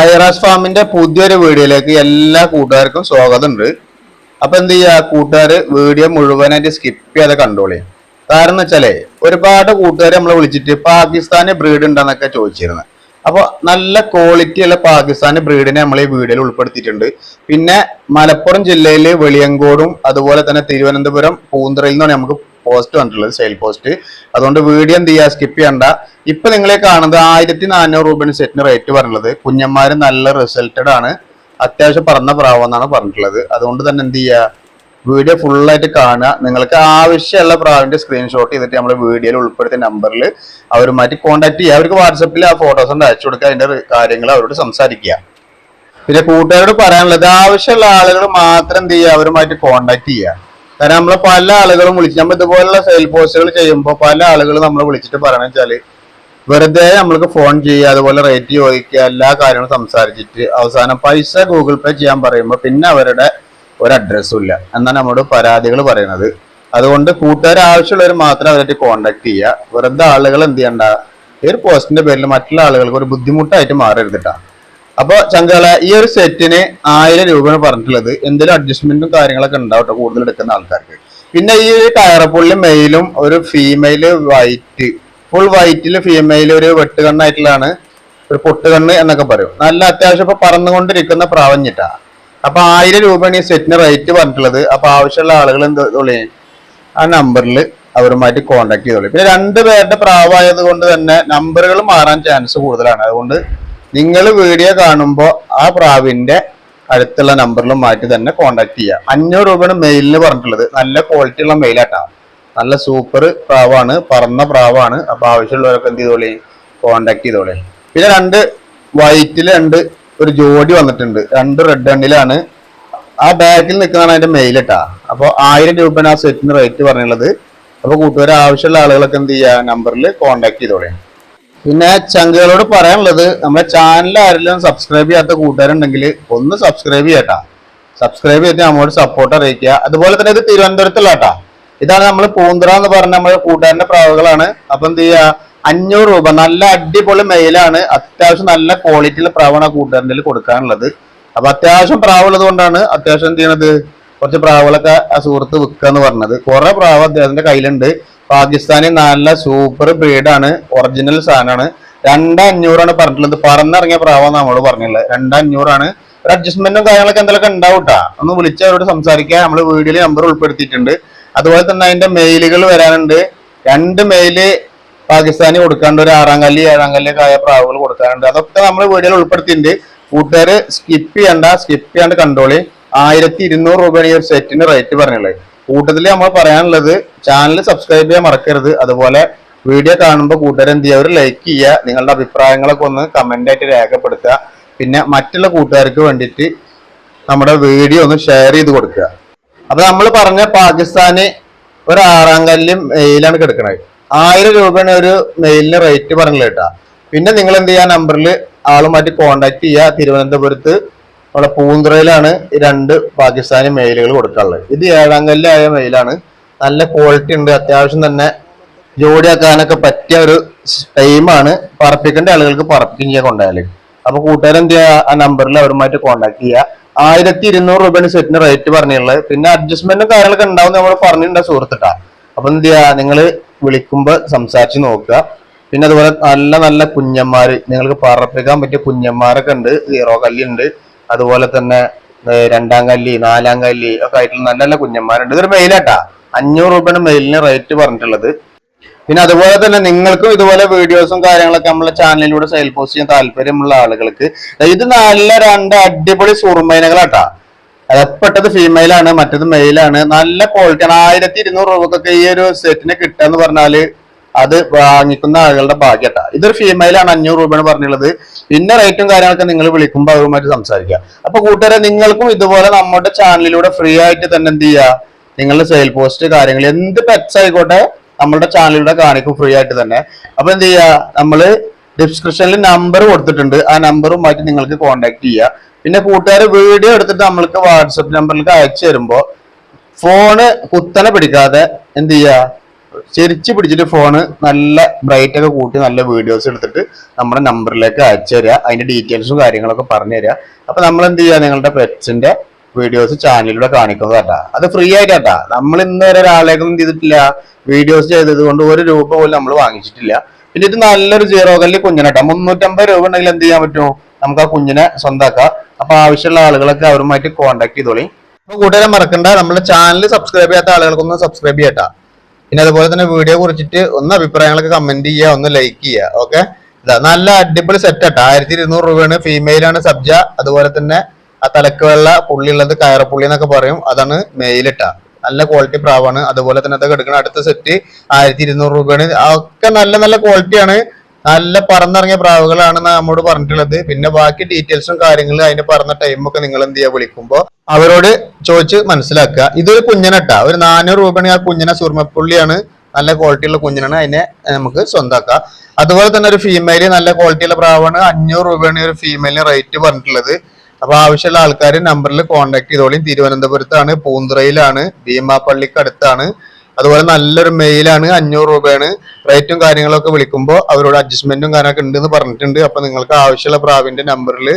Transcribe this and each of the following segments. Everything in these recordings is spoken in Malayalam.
ഐറാസ് ഫാമിന്റെ പുതിയൊരു വീഡിയോയിലേക്ക് എല്ലാ കൂട്ടുകാർക്കും സ്വാഗതം ഉണ്ട് അപ്പൊ എന്ത് ചെയ്യാ? കൂട്ടുകാർ വീഡിയോ മുഴുവനായിട്ട് സ്കിപ്പ് ചെയ്യാതെ കണ്ടോളി. കാരണം വെച്ചാലേ ഒരുപാട് കൂട്ടുകാരെ നമ്മൾ വിളിച്ചിട്ട് പാകിസ്ഥാനി ബ്രീഡ് ഉണ്ടെന്നൊക്കെ ചോദിച്ചിരുന്നു. അപ്പൊ നല്ല ക്വാളിറ്റി ഉള്ള പാകിസ്ഥാനി ബ്രീഡിനെ നമ്മൾ ഈ വീഡിയോയിൽ ഉൾപ്പെടുത്തിയിട്ടുണ്ട്. പിന്നെ മലപ്പുറം ജില്ലയിൽ വെളിയങ്കോടും അതുപോലെ തന്നെ തിരുവനന്തപുരം പൂന്തറയിൽ നിന്നാണ് നമുക്ക് പോസ്റ്റ് വന്നിട്ടുള്ളത് സെയിൽ പോസ്റ്റ് അതുകൊണ്ട് വീഡിയോ എന്ത് ചെയ്യുക സ്കിപ്പ് ചെയ്യണ്ട. ഇപ്പൊ നിങ്ങളെ കാണുന്നത് ആയിരത്തി നാനൂറ് രൂപയാണ് സെറ്റിന് റേറ്റ് പറഞ്ഞത് കുഞ്ഞന്മാര് നല്ല റിസൾട്ടഡ് ആണ്. അത്യാവശ്യം പറഞ്ഞ പ്രാവം എന്നാണ് പറഞ്ഞിട്ടുള്ളത്. അതുകൊണ്ട് തന്നെ എന്ത് ചെയ്യുക വീഡിയോ ഫുള്ളായിട്ട് കാണുക. നിങ്ങൾക്ക് ആവശ്യമുള്ള പ്രാവിന്റെ സ്ക്രീൻഷോട്ട് ചെയ്തിട്ട് നമ്മുടെ വീഡിയോയിൽ ഉൾപ്പെടുത്തിയ നമ്പറിൽ അവരുമായിട്ട് കോൺടാക്ട് ചെയ്യുക. അവർക്ക് വാട്സപ്പിൽ ആ ഫോട്ടോസ് ഉണ്ട്. അയച്ചു കൊടുക്കുക. അതിന്റെ കാര്യങ്ങൾ അവരോട് സംസാരിക്കുക. പിന്നെ കൂട്ടുകാരോട് പറയാനുള്ളത് ആവശ്യമുള്ള ആളുകൾ മാത്രം എന്ത് ചെയ്യുക? അവരുമായിട്ട് കോൺടാക്ട് ചെയ്യുക. കാരണം നമ്മളെ പല ആളുകളും വിളിച്ച് നമ്മൾ ഇതുപോലുള്ള സെയിൽ പോസ്റ്റുകൾ ചെയ്യുമ്പോൾ പല ആളുകൾ നമ്മളെ വിളിച്ചിട്ട് പറയണ വെച്ചാൽ വെറുതെ നമ്മൾക്ക് ഫോൺ ചെയ്യുക അതുപോലെ റേറ്റ് ചോദിക്കുക എല്ലാ കാര്യങ്ങളും സംസാരിച്ചിട്ട് അവസാനം പൈസ ഗൂഗിൾ പേ ചെയ്യാൻ പറയുമ്പോൾ പിന്നെ അവരുടെ ഒരു അഡ്രസ്സും ഇല്ല. എന്നാണ് നമ്മുടെ പരാതികൾ പറയുന്നത് അതുകൊണ്ട് കൂട്ടുകാർ ആവശ്യമുള്ളവർ മാത്രം അവരായിട്ട് കോണ്ടാക്ട് ചെയ്യുക. വെറുതെ ആളുകൾ എന്ത് ചെയ്യണ്ട? ഈ ഒരു പോസ്റ്റിന്റെ പേരിൽ മറ്റുള്ള ആളുകൾക്ക് ഒരു ബുദ്ധിമുട്ടായിട്ട് മാറരുതിട്ടാ അപ്പൊ ചങ്കാല ഈ ഒരു സെറ്റിന് ആയിരം രൂപയാണ് പറഞ്ഞിട്ടുള്ളത്. എന്തെങ്കിലും അഡ്ജസ്റ്റ്മെന്റും കാര്യങ്ങളൊക്കെ ഉണ്ടാവട്ടെ കൂടുതൽ എടുക്കുന്ന ആൾക്കാർക്ക്. പിന്നെ ഈ ഒരു ടയറപ്പുള്ളിൽ മെയിലും ഒരു ഫീമെയിൽ വൈറ്റ് ഫുൾ വൈറ്റിൽ ഫീമെയിൽ ഒരു വെട്ടുകണ്ണായിട്ടുള്ളതാണ്. ഒരു പൊട്ടുകണ്ണ് എന്നൊക്കെ പറയും. നല്ല അത്യാവശ്യം ഇപ്പൊ പറന്നുകൊണ്ടിരിക്കുന്ന പ്രാവഞ്ഞിട്ടാ. അപ്പൊ ആയിരം രൂപയാണ് ഈ സെറ്റിന് റേറ്റ് പറഞ്ഞിട്ടുള്ളത്. അപ്പൊ ആവശ്യമുള്ള ആളുകൾ എന്തോളി ആ നമ്പറിൽ അവരുമായിട്ട് കോണ്ടാക്ട് ചെയ്തോളൂ. പിന്നെ രണ്ട് പേരുടെ പ്രാവായത് കൊണ്ട് തന്നെ നമ്പറുകൾ മാറാൻ ചാൻസ് കൂടുതലാണ്. അതുകൊണ്ട് നിങ്ങൾ വീഡിയോ കാണുമ്പോൾ ആ പ്രാവിന്റെ അടുത്തുള്ള നമ്പറിൽ മാറ്റി തന്നെ കോണ്ടാക്ട് ചെയ്യുക അഞ്ഞൂറ് രൂപയാണ് മെയിലിന് പറഞ്ഞിട്ടുള്ളത്. നല്ല ക്വാളിറ്റി ഉള്ള മെയിലാട്ടാ നല്ല സൂപ്പർ പ്രാവാണ് പറന്ന പ്രാവാണ്. അപ്പൊ ആവശ്യമുള്ളവരൊക്കെ എന്ത് ചെയ്തോളി? കോണ്ടാക്ട് ചെയ്തോളി. പിന്നെ രണ്ട് വൈറ്റിൽ രണ്ട് ഒരു ജോഡി വന്നിട്ടുണ്ട്. രണ്ട് റെഡ് എണ്ണിലാണ്. ആ ബാക്കിൽ നിൽക്കുന്നതാണ് അതിന്റെ മെയിൽ ഇട്ടാ അപ്പൊ ആയിരം രൂപയാണ് ആ സെറ്റിന് റേറ്റ് പറഞ്ഞുള്ളത് അപ്പൊ കൂട്ടുകാർ ആവശ്യമുള്ള ആളുകളൊക്കെ എന്ത് ചെയ്യുക നമ്പറിൽ കോണ്ടാക്ട് ചെയ്തോളെ. പിന്നെ ചങ്കുകളോട് പറയാനുള്ളത് നമ്മുടെ ചാനൽ ആരെല്ലാം സബ്സ്ക്രൈബ് ചെയ്യാത്ത കൂട്ടുകാരുണ്ടെങ്കിൽ ഒന്ന് സബ്സ്ക്രൈബ് ചെയ്യട്ടാ. സബ്സ്ക്രൈബ് ചെയ്തിട്ട് നമ്മോട് സപ്പോർട്ട് അറിയിക്കുക. അതുപോലെ തന്നെ ഇത് തിരുവനന്തപുരത്തുള്ള കേട്ടാ ഇതാണ് നമ്മൾ പൂന്തറ എന്ന് പറഞ്ഞ നമ്മുടെ കൂട്ടുകാരന്റെ പ്രാവുകളാണ്. അപ്പൊ എന്ത് ചെയ്യുക? അഞ്ഞൂറ് രൂപ. നല്ല അടിപൊളി മെയിലാണ് അത്യാവശ്യം നല്ല ക്വാളിറ്റിയിലെ പ്രാവാണ് ആ കൂട്ടുകാരന്റെ കൊടുക്കാനുള്ളത്. അപ്പൊ അത്യാവശ്യം പ്രാവുള്ളത് കൊണ്ടാണ് അത്യാവശ്യം എന്ത് ചെയ്യണത്? കുറച്ച് പ്രാവുകളൊക്കെ ആ സുഹൃത്ത് വിൽക്കുക എന്ന് പറഞ്ഞത്. കുറെ പ്രാവ് അദ്ദേഹത്തിന്റെ കയ്യിലുണ്ട്. പാകിസ്ഥാനി നല്ല സൂപ്പർ ബ്രീഡാണ് ഒറിജിനൽ സാധനമാണ്. രണ്ടഞ്ഞൂറാണ് പറഞ്ഞിട്ടുള്ളത്. പറന്നിറങ്ങിയ പ്രാവാണ് നമ്മൾ പറഞ്ഞിട്ടുള്ളത്. രണ്ടഞ്ഞൂറാണ്. ഒരു അഡ്ജസ്റ്റ്മെന്റും കാര്യങ്ങളൊക്കെ എന്തെങ്കിലുമൊക്കെ ഉണ്ടാവൂട്ടാ ഒന്ന് വിളിച്ച് അവരോട് സംസാരിക്കുക നമ്മൾ വീഡിയോയിൽ നമ്പർ ഉൾപ്പെടുത്തിയിട്ടുണ്ട്. അതുപോലെ തന്നെ അതിന്റെ മെയിലുകൾ വരാനുണ്ട് രണ്ട് മെയിൽ പാകിസ്ഥാനി കൊടുക്കാണ്ട് ഒരു ആറാം കല്ലി ഏഴാം കല്ലിയൊക്കെ ആയ പ്രാവുകൾ കൊടുക്കാറുണ്ട്. അതൊക്കെ നമ്മൾ വീഡിയോയിൽ ഉൾപ്പെടുത്തിയിട്ടുണ്ട്. കൂട്ടുകാർ സ്കിപ്പ് ചെയ്യണ്ട സ്കിപ്പ് ചെയ്യാണ്ട് കണ്ടോളി ആയിരത്തി ഇരുന്നൂറ് രൂപയാണ് ഈ ഒരു സെറ്റിന് റേറ്റ് പറഞ്ഞുള്ളത് കൂട്ടത്തിൽ നമ്മൾ പറയാനുള്ളത് ചാനൽ സബ്സ്ക്രൈബ് ചെയ്യാൻ മറക്കരുത്. അതുപോലെ വീഡിയോ കാണുമ്പോൾ കൂട്ടുകാർ എന്ത് ചെയ്യുക? ലൈക്ക് ചെയ്യുക. നിങ്ങളുടെ അഭിപ്രായങ്ങളൊക്കെ ഒന്ന് കമന്റ് ആയിട്ട് രേഖപ്പെടുത്തുക. പിന്നെ മറ്റുള്ള കൂട്ടുകാർക്ക് വേണ്ടിയിട്ട് നമ്മുടെ വീഡിയോ ഒന്ന് ഷെയർ ചെയ്ത് കൊടുക്കുക. അപ്പൊ നമ്മൾ പറഞ്ഞ പാകിസ്ഥാന് ഒരു ആറാം കല്ലും മെയിലാണ് കിടക്കുന്നത് ആയിരം രൂപയാണ് ഒരു മെയിലിന് റേറ്റ് പറഞ്ഞു കേട്ടാ. പിന്നെ നിങ്ങൾ എന്ത് ചെയ്യുക നമ്പറിൽ ആളുമായിട്ട് കോണ്ടാക്ട് ചെയ്യുക. തിരുവനന്തപുരത്ത് നമ്മുടെ പൂന്തുറയിലാണ് രണ്ട് പാകിസ്ഥാനി മെയിലുകൾ കൊടുക്കാനുള്ളത് ഇത് ഏഴാം കല്ലായ മെയിലാണ് നല്ല ക്വാളിറ്റി ഉണ്ട്. അത്യാവശ്യം തന്നെ ജോഡിയാക്കാനൊക്കെ പറ്റിയ ഒരു ടൈമാണ് പറപ്പിക്കേണ്ട ആളുകൾക്ക് പറപ്പിക്കുകയും ചെയ്യാൻ കൊണ്ടുപോയാൽ അപ്പൊ കൂട്ടുകാരെന്ത് ചെയ്യുക ആ നമ്പറിൽ അവരുമായിട്ട് കോണ്ടാക്ട് ചെയ്യുക ആയിരത്തി ഇരുന്നൂറ് രൂപയാണ് സെറ്റിന് റേറ്റ് പറഞ്ഞുള്ളത് പിന്നെ അഡ്ജസ്റ്റ്മെന്റും കാര്യങ്ങളൊക്കെ ഉണ്ടാവും നമ്മൾ പറഞ്ഞിട്ടുണ്ട് സുഹൃത്തിട്ടാ അപ്പൊ എന്ത് ചെയ്യാ? നിങ്ങൾ വിളിക്കുമ്പോ സംസാരിച്ച് നോക്കുക. പിന്നെ അതുപോലെ നല്ല നല്ല കുഞ്ഞന്മാര് നിങ്ങൾക്ക് പറപ്പിക്കാൻ പറ്റിയ കുഞ്ഞന്മാരൊക്കെ ഉണ്ട്. സീറോ കല്ലി ഉണ്ട്. അതുപോലെ തന്നെ രണ്ടാം കല്ലി നാലാം കല്ലി ഒക്കെ ആയിട്ടുള്ള നല്ല നല്ല കുഞ്ഞന്മാരുണ്ട്. ഇതൊരു മെയിലാട്ടാ അഞ്ഞൂറ് രൂപയാണ് മെയിലിന് റേറ്റ് പറഞ്ഞിട്ടുള്ളത്. പിന്നെ അതുപോലെ തന്നെ നിങ്ങൾക്കും ഇതുപോലെ വീഡിയോസും കാര്യങ്ങളൊക്കെ നമ്മളെ ചാനലിലൂടെ സെയിൽ പോസ്റ്റ് ചെയ്യാൻ താല്പര്യമുള്ള ആളുകൾക്ക് ഇത് നല്ല രണ്ട് അടിപൊളി സുറുമൈനകളാട്ടാ അതപ്പെട്ടത് ഫീമെയിലാണ് മറ്റത് മെയിലാണ് നല്ല ക്വാളിറ്റിയാണ് ആയിരത്തി ഇരുന്നൂറ് രൂപക്കൊക്കെ ഈ ഒരു സെറ്റിന് കിട്ടുക എന്ന് പറഞ്ഞാൽ അത് വാങ്ങിക്കുന്ന ആളുകളുടെ ഭാഗ്യട്ട. ഇതൊരു ഫീമെയിലാണ് അഞ്ഞൂറ് രൂപയാണ് പറഞ്ഞുള്ളത് പിന്നെ റേറ്റും കാര്യങ്ങളൊക്കെ നിങ്ങൾ വിളിക്കുമ്പോൾ അവരുമായിട്ട് സംസാരിക്കുക. അപ്പൊ കൂട്ടുകാരെ നിങ്ങൾക്കും ഇതുപോലെ നമ്മുടെ ചാനലിലൂടെ ഫ്രീ ആയിട്ട് തന്നെ എന്ത് ചെയ്യുക നിങ്ങളുടെ സെയിൽ പോസ്റ്റ് കാര്യങ്ങൾ എന്ത് പെറ്റ്സ് ആയിക്കോട്ടെ നമ്മളുടെ ചാനലിലൂടെ കാണിക്കും ഫ്രീ ആയിട്ട് തന്നെ. അപ്പൊ എന്ത് ചെയ്യുക നമ്മൾ ഡിസ്ക്രിപ്ഷനിൽ നമ്പർ കൊടുത്തിട്ടുണ്ട്. ആ നമ്പറുമായിട്ട് നിങ്ങൾക്ക് കോൺടാക്ട് ചെയ്യുക പിന്നെ കൂട്ടുകാർ വീഡിയോ എടുത്തിട്ട് നമ്മൾക്ക് വാട്സപ്പ് നമ്പറിലേക്ക് അയച്ചു തരുമ്പോൾ ഫോണ് കുത്തനെ പിടിക്കാതെ എന്ത് ചെയ്യുക ചിരിച്ച് പിടിച്ചിട്ട് ഫോണ് നല്ല ബ്രൈറ്റ് ഒക്കെ കൂട്ടി നല്ല വീഡിയോസ് എടുത്തിട്ട് നമ്മുടെ നമ്പറിലേക്ക് അയച്ചു തരിക അതിന്റെ ഡീറ്റെയിൽസും കാര്യങ്ങളൊക്കെ പറഞ്ഞു തരിക അപ്പൊ നമ്മൾ എന്ത് ചെയ്യുക നിങ്ങളുടെ പെറ്റ്സിന്റെ വീഡിയോസ് ചാനലിലൂടെ കാണിക്കുന്നത് കേട്ടാ. അത് ഫ്രീ ആയിട്ട് കേട്ടാ. നമ്മൾ ഇന്ന് വരെ ഒരാളേക്കൊന്നും ചെയ്തിട്ടില്ല. വീഡിയോസ് ചെയ്തത് കൊണ്ട് ഒരു രൂപ പോലും നമ്മൾ വാങ്ങിച്ചിട്ടില്ല. പിന്നെ ഇത് നല്ലൊരു സീറോ കല്ല് കുഞ്ഞിനെട്ടാ മുന്നൂറ്റമ്പത് രൂപ ഉണ്ടെങ്കിൽ എന്ത് ചെയ്യാൻ പറ്റുമോ നമുക്ക് ആ കുഞ്ഞിനെ സ്വന്തമാക്കാം അപ്പൊ ആവശ്യമുള്ള ആളുകളൊക്കെ അവരുമായിട്ട് കോൺടാക്ട് ചെയ്തോളി. അപ്പൊ കൂട്ടുകാരെ മറക്കണ്ട. നമ്മുടെ ചാനൽ സബ്സ്ക്രൈബ് ചെയ്യാത്ത ആളുകൾക്കൊന്ന് സബ്സ്ക്രൈബ് ചെയ്യട്ടാ പിന്നെ അതുപോലെ തന്നെ വീഡിയോ കുറിച്ചിട്ട് ഒന്ന് അഭിപ്രായങ്ങളൊക്കെ കമന്റ് ചെയ്യുക ഒന്ന് ലൈക്ക് ചെയ്യുക ഓക്കെ നല്ല അടിപൊളി സെറ്റ് ആട്ടോ. ആയിരത്തി ഇരുന്നൂറ് രൂപയാണ് ഫീമെയിലാണ് സബ്ജ. അതുപോലെ തന്നെ ആ തലക്ക് വെള്ള പുള്ളി ഉള്ളത് കയറപ്പുള്ളി എന്നൊക്കെ പറയും. അതാണ് മെയിലിട്ട നല്ല ക്വാളിറ്റി പ്രാവാണ്. അതുപോലെ തന്നെ അതൊക്കെ എടുക്കുന്ന അടുത്ത സെറ്റ് ആയിരത്തി ഇരുന്നൂറ് രൂപയാണ് ഒക്കെ നല്ല നല്ല ക്വാളിറ്റിയാണ് നല്ല പറന്നിറങ്ങിയ പ്രാവുകളാണ് നമ്മോട് പറഞ്ഞിട്ടുള്ളത്. പിന്നെ ബാക്കി ഡീറ്റെയിൽസും കാര്യങ്ങളും അതിന് പറഞ്ഞ ടൈമൊക്കെ നിങ്ങൾ എന്ത് ചെയ്യുക വിളിക്കുമ്പോൾ അവരോട് ചോദിച്ച് മനസ്സിലാക്കുക. ഇതൊരു കുഞ്ഞനട്ടാ ഒരു നാനൂറ് രൂപയാണ് ആ കുഞ്ഞിനെ സുർമപ്പുള്ളിയാണ് നല്ല ക്വാളിറ്റിയുള്ള കുഞ്ഞിനാണ് അതിനെ നമുക്ക് സ്വന്തമാക്കാം അതുപോലെ തന്നെ ഒരു ഫീമെയിൽ നല്ല ക്വാളിറ്റിയുള്ള പ്രാവാണ് അഞ്ഞൂറ് രൂപയാണ് ഒരു ഫീമെയിലിന് റേറ്റ് പറഞ്ഞിട്ടുള്ളത്. അപ്പൊ ആവശ്യമുള്ള ആൾക്കാർ നമ്പറിൽ കോൺടാക്ട് ചെയ്തോളി. തിരുവനന്തപുരത്താണ് പൂന്തുറയിലാണ് ഭീമാപ്പള്ളിക്ക് അടുത്താണ് അതുപോലെ നല്ലൊരു മെയിലാണ് അഞ്ഞൂറ് രൂപയാണ്. റേറ്റും കാര്യങ്ങളൊക്കെ വിളിക്കുമ്പോൾ അവരോട് അഡ്ജസ്റ്റ്മെന്റും കാര്യങ്ങളൊക്കെ ഉണ്ടെന്ന് പറഞ്ഞിട്ടുണ്ട്. അപ്പൊ നിങ്ങൾക്ക് ആവശ്യമുള്ള പ്രാവിന്റെ നമ്പറിൽ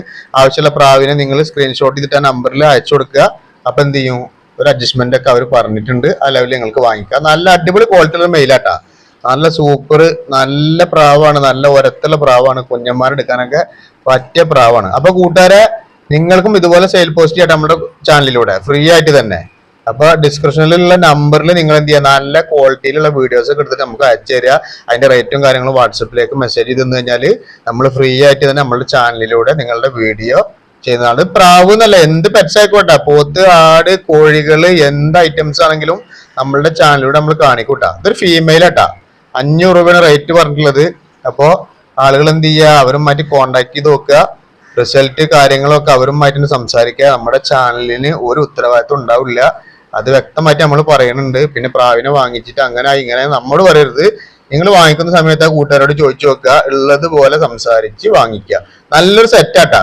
ആവശ്യമുള്ള പ്രാവിനെ നിങ്ങൾ സ്ക്രീൻഷോട്ട് ചെയ്തിട്ട് ആ നമ്പറിൽ അയച്ചു കൊടുക്കുക. അപ്പൊ എന്ത് ചെയ്യും? ഒരു അഡ്ജസ്റ്റ്മെന്റ് ഒക്കെ അവർ പറഞ്ഞിട്ടുണ്ട്. ആ ലെവലിൽ നിങ്ങൾക്ക് വാങ്ങിക്കാം. നല്ല അടിപൊളി ക്വാളിറ്റിയുള്ള മെയിലാട്ടാ നല്ല സൂപ്പർ നല്ല പ്രാവാണ്. നല്ല ഒരത്തുള്ള പ്രാവാണ്. കുഞ്ഞന്മാരെടുക്കാനൊക്കെ പറ്റിയ പ്രാവാണ്. അപ്പൊ കൂട്ടുകാരെ നിങ്ങൾക്കും ഇതുപോലെ സെയിൽ പോസ്റ്റ് ചെയ്യാം നമ്മുടെ ചാനലിലൂടെ ഫ്രീ ആയിട്ട് തന്നെ. അപ്പൊ ഡിസ്ക്രിപ്ഷനിലുള്ള നമ്പറിൽ നിങ്ങൾ എന്ത് ചെയ്യുക? നല്ല ക്വാളിറ്റിയിലുള്ള വീഡിയോസ് ഒക്കെ എടുത്തിട്ട് നമുക്ക് അയച്ചു തരിക. അതിന്റെ റേറ്റും കാര്യങ്ങളും വാട്സപ്പിലേക്ക് മെസ്സേജ് ചെയ്ത് തന്നു കഴിഞ്ഞാൽ നമ്മൾ ഫ്രീ ആയിട്ട് തന്നെ നമ്മുടെ ചാനലിലൂടെ നിങ്ങളുടെ വീഡിയോ ചെയ്യുന്നതാണ് പ്രാവ് എന്നല്ല എന്ത് പെറ്റ്സ് ആയിക്കോട്ടെ. പോത്ത് ആട് കോഴികൾ എന്ത് ഐറ്റംസ് ആണെങ്കിലും നമ്മളുടെ ചാനലിലൂടെ നമ്മൾ കാണിക്കൂട്ടാ. ഇതൊരു ഫീമെയിൽ ആട്ടാ അഞ്ഞൂറ് രൂപയാണ് റേറ്റ് പറഞ്ഞിട്ടുള്ളത്. അപ്പോൾ ആളുകൾ എന്ത് ചെയ്യുക? അവരുമായിട്ട് കോണ്ടാക്ട് ചെയ്ത് നോക്കുക. റിസൾട്ട് കാര്യങ്ങളൊക്കെ അവരുമായിട്ട് സംസാരിക്കുക. നമ്മുടെ ചാനലിന് ഒരു ഉത്തരവാദിത്വം ഉണ്ടാവില്ല. അത് വ്യക്തമായിട്ട് നമ്മൾ പറയുന്നുണ്ട് പിന്നെ പ്രാവിനെ വാങ്ങിച്ചിട്ട് അങ്ങനെ ഇങ്ങനെ നമ്മൾ പറയരുത്. നിങ്ങൾ വാങ്ങിക്കുന്ന സമയത്ത് ആ കൂട്ടുകാരോട് ചോദിച്ചു നോക്കുക. ഉള്ളതുപോലെ സംസാരിച്ച് വാങ്ങിക്കുക. നല്ലൊരു സെറ്റാട്ടാ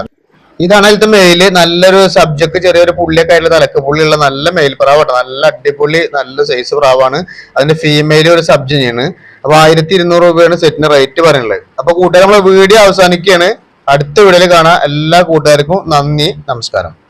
ഇതാണ് അതിലത്തെ മെയിൽ നല്ലൊരു സബ്ജക്ട് ചെറിയൊരു പുള്ളിയൊക്കെ ആയിട്ടുള്ള തലക്ക് പുള്ളിയുള്ള നല്ല മെയിൽ പ്രാവാട്ടോ നല്ല അടിപൊളി നല്ല സൈസ് പ്രാവാണ്. അതിന്റെ ഫീമെയിൽ ഒരു സബ്ജയാണ് അപ്പൊ ആയിരത്തി ഇരുന്നൂറ് രൂപയാണ് സെറ്റിന് റേറ്റ് പറയുന്നത് അപ്പൊ കൂട്ടുകാർ നമ്മൾ വീഡിയോ അവസാനിക്കുകയാണ്. അടുത്ത വീഡിയോയിൽ കാണാം. എല്ലാ കൂട്ടുകാർക്കും നന്ദി നമസ്കാരം.